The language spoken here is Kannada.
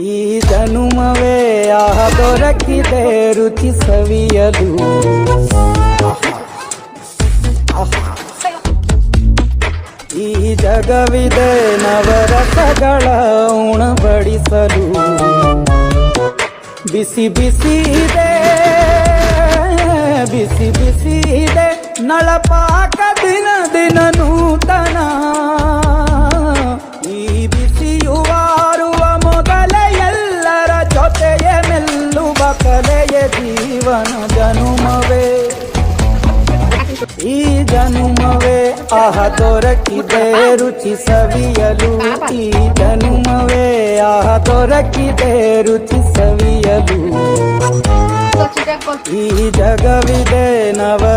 ಈ ಜನುಮವೇ ಆ ದೊರಕಿದೆ ರುಚಿ ಸವಿಯಲು ಈ ಜಗವಿದೆ, ನವರಸಗಳ ಉಣಬಡಿಸಲು. ಬಿಸಿ ಬಿಸಿ ಇದೆ, ಬಿಸಿ ಬಿಸಿ ಇದೆ, ನಳಪಾಕ ದಿನ ದಿನ ನೂತನ ಕಲೆಯ ಜೀವನ ಜನುಮವೇ ಈ ಜನುಮವೇ ಆಹ ದೊರಕಿದೆ ರುಚಿ ಸವಿಯಲು ಈ ಜನುಮವೇ ಆಹ ದೊರಕಿದೆ ರುಚಿ ಸವಿಯಲು ಈ ಜಗವಿದೆ ನವರಸಗಳ ಉಣಬಡಿಸಲು